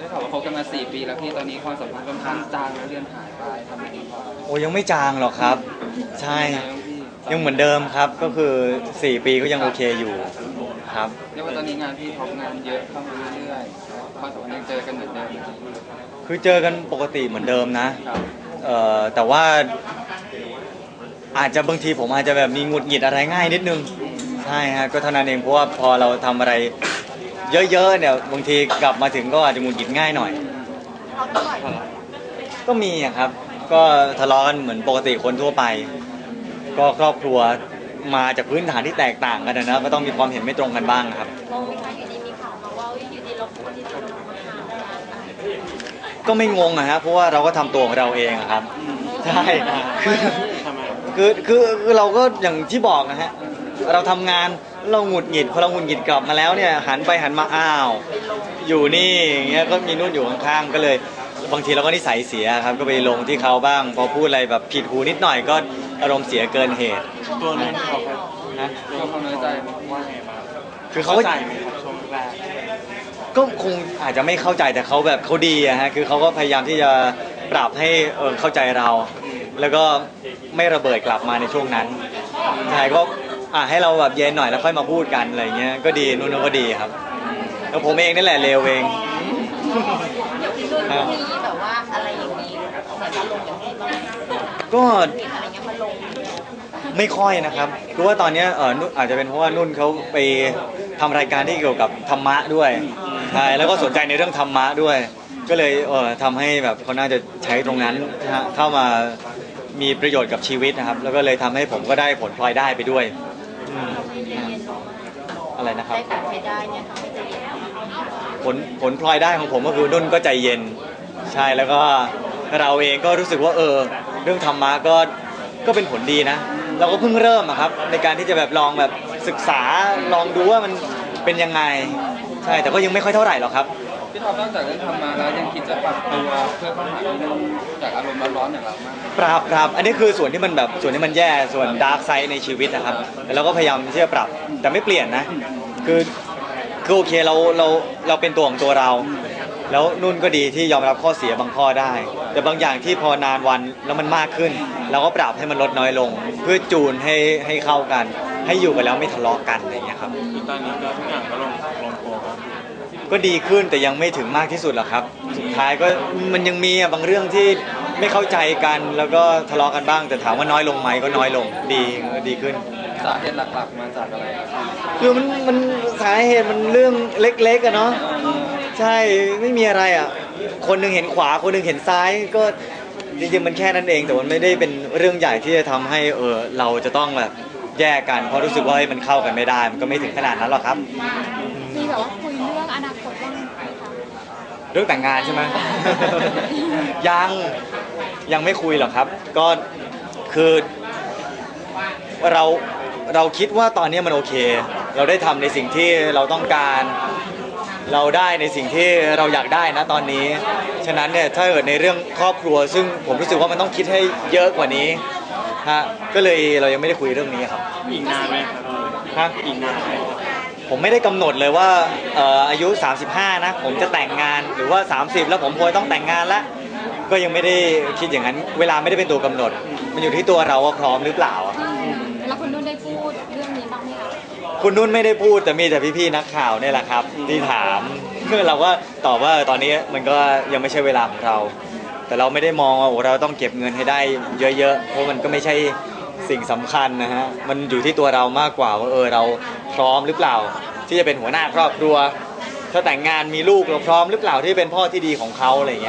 ได้ข่าวว่าคบกันมา 4 ปีแล้วพี่ ตอนนี้ความสัมพันธ์ค่อนข้างจางและเลือนหายไปทำไมถึงว่าโอ้ยังไม่จางหรอกครับ ใช่ยังไงบ้างพี่ยังเหมือนเดิมครับ ก็คือ 4 ปีก็ยังโอเคอยู่ครับ เรียกว่าตอนนี้งานพี่ท็อปงานเยอะเข้ามาเรื่อยๆความสัมพันธ์ยังเจอกันเหมือนเดิมคือเจอกันปกติเหมือนเดิมนะ ครับเอ่อแต่ว่าอาจจะบางทีผมอาจจะแบบมีหงุดหงิดอะไรง่ายนิดนึง ใช่ฮะก็เท่านั้นเองเพราะว่าพอเราทำอะไร เยอะๆเนี่ยบางทีกลับมาถึงก็อาจจะหงุดหงิดง่ายหน่อย ก็มีอะครับ ก็ทะเลาะกันเหมือนปกติคนทั่วไป ก็ครอบครัวมาจากพื้นฐานที่แตกต่างกันนะนะก็ต้องมีความเห็นไม่ตรงกันบ้างครับงงไหมคะอยู่ดีมีข่าวมาว่าอยู่ดีเราพูดที่จะลงมาหาอะไรก็ไม่งงอะฮะเพราะว่าเราก็ทำตัวของเราเองอะครับใช่คือทำไมคือคือคือเราก็อย่างที่บอกนะฮะเราทำงาน เราหงุดหงิดพอเราหงุดหงิดกลับมาแล้วเนี่ยหันไปหันมาอ้าว อยู่นี่อย่างเงี้ยก็มีนุ่นอยู่ข้างๆก็เลย บางทีเราก็นิสัยเสียครับก็ไปลงที่เขาบ้าง พอพูดอะไรแบบผิดหูนิดหน่อยก็อารมณ์เสียเกินเหตุตัวนู้นเขานะตัวความน้อยใจว่าไงบ้างคือเขาเข้าก็ใจไหมครับช่วงแรกก็คงอาจจะไม่เข้าใจแต่เขาแบบเขาดีอะฮะคือเขาก็พยายามที่จะปรับให้เออเข้าใจเรา แล้วก็ไม่ระเบิดกลับมาในช่วงนั้นใช่ก็ อะให้เราแบบเย็นหน่อยแล้วค่อยมาพูดกันอะไรเงี้ยก็ดีนุ่นก็ดีครับแล้วผมเองนี่แหละเลวเองเดี๋ยวพี่นุ่นมีแบบว่าอะไรอย่างนี้เหมือนอารมณ์อย่างนี้บ้างไหมก็มีอะไรเงี้ยมาลงไม่ค่อยนะครับคือว่าตอนเนี้ยเออนุ่นอาจจะเป็นเพราะว่านุ่นเขาไปทำรายการที่เกี่ยวกับธรรมะด้วยใช่แล้วก็สนใจในเรื่องธรรมะด้วย ก็เลยเออทำให้แบบเขาน่าจะใช้ตรงนั้นนะฮะเข้ามามีประโยชน์กับชีวิตนะครับ แล้วก็เลยทำให้ผมก็ได้ผลพลอยได้ไปด้วย อืมใจเย็นอะไรนะครับ ได้ผลไม่ได้เนี่ยทำให้ใจเย็นผลผลพลอยได้ของผมก็คือนุ่นก็ใจเย็น ใช่แล้วก็เราเองก็รู้สึกว่าเออ เรื่องธรรมะก็ก็เป็นผลดีนะ เราก็เพิ่งเริ่มอะครับ ในการที่จะแบบลองแบบศึกษาลองดูว่ามันเป็นยังไง ใช่แต่ก็ยังไม่ค่อยเท่าไหร่หรอกครับ พี่ท็อปนอกจากเรื่องทำมาแล้วยังคิดจะปรับตัวเพื่อเข้าหาพี่นุ่นจากอารมณ์ร้อนๆอย่างเรามากปรับปรับอันนี้คือส่วนที่มันแบบส่วนที่มันแย่ส่วนดาร์กไซด์ในชีวิตนะครับแต่เราก็พยายามที่จะปรับแต่ไม่เปลี่ยนนะ คือคือโอเคเราเราเราเป็นตัวของตัวเรา แล้วนุ่นก็ดีที่ยอมรับข้อเสียบางข้อได้ แต่บางอย่างที่พอนานวันแล้วมันมากขึ้น เราก็ปรับให้มันลดน้อยลง เพื่อจูนให้ให้เข้ากัน ให้อยู่กันแล้วไม่ทะเลาะกันอะไรอย่างเงี้ยครับ คือตอนนี้ก็ทุกอย่างก็ลงลงตัวครับก็ดีขึ้นแต่ยังไม่ถึงมากที่สุดหรอกครับ สุดท้ายก็มันยังมีอะบางเรื่องที่ไม่เข้าใจกันแล้วก็ทะเลาะกันบ้าง แต่ถามว่าน้อยลงไหมก็น้อยลง ดีดีขึ้น สาเหตุหลักๆมาจากอะไรครับคือมันมันสาเหตุมันเรื่องเล็กๆอะเนาะใช่ไม่มีอะไรอะคนหนึงเห็นขวาคนหนึงเห็นซ้ายก็จริงๆมันแค่นั้นเอง แต่มันไม่ได้เป็นเรื่องใหญ่ที่จะทำให้เออเราจะต้องแบบ แยกกันเพราะรู้สึกว่าเฮ้ยมันเข้ากันไม่ได้ มันก็ไม่ถึงขนาดนั้นหรอกครับ มีแบบว่าคุยเรื่องอนาคตบ้างไหมคะเรื่องแต่งงานใช่ไหม ยังยังไม่คุยหรอกครับ ก็คือเราเราคิดว่าตอนนี้มันโอเค เราได้ทำในสิ่งที่เราต้องการ เราได้ในสิ่งที่เราอยากได้นะตอนนี้ ฉะนั้นเนี่ยถ้าเกิดในเรื่องครอบครัว ซึ่งผมรู้สึกว่ามันต้องคิดให้เยอะกว่านี้ ฮะก็เลยเรายังไม่ได้คุยเรื่องนี้ครับอีกนานไหมครับฮะอีกนานไหมครับผมไม่ได้กำหนดเลยว่าเอ่ออายุ 35 นะ ผมจะแต่งงานหรือว่า 30 แล้วผมควรต้องแต่งงานแล้วก็ยังไม่ได้คิดอย่างนั้น เวลาไม่ได้เป็นตัวกำหนด มันอยู่ที่ตัวเราว่าพร้อมหรือเปล่าอะแล้วคุณนุ่นได้พูดเรื่องนี้บ้างไหมคะคุณนุ่นไม่ได้พูดแต่มีแต่พี่ๆนักข่าวเนี่ยแหละครับที่ถาม เราก็ตอบว่าตอนนี้มันก็ยังไม่ใช่เวลาของเรา แต่เราไม่ได้มองว่าโอ้เราต้องเก็บเงินให้ได้เยอะๆเพราะมันก็ไม่ใช่สิ่งสำคัญนะฮะมันอยู่ที่ตัวเรามากกว่าว่าเออเราพร้อมหรือเปล่า ที่จะเป็นหัวหน้าครอบครัว ถ้าแต่งงานมีลูกเราพร้อมหรือเปล่าที่เป็นพ่อที่ดีของเขาอะไรอย่างเงี้ย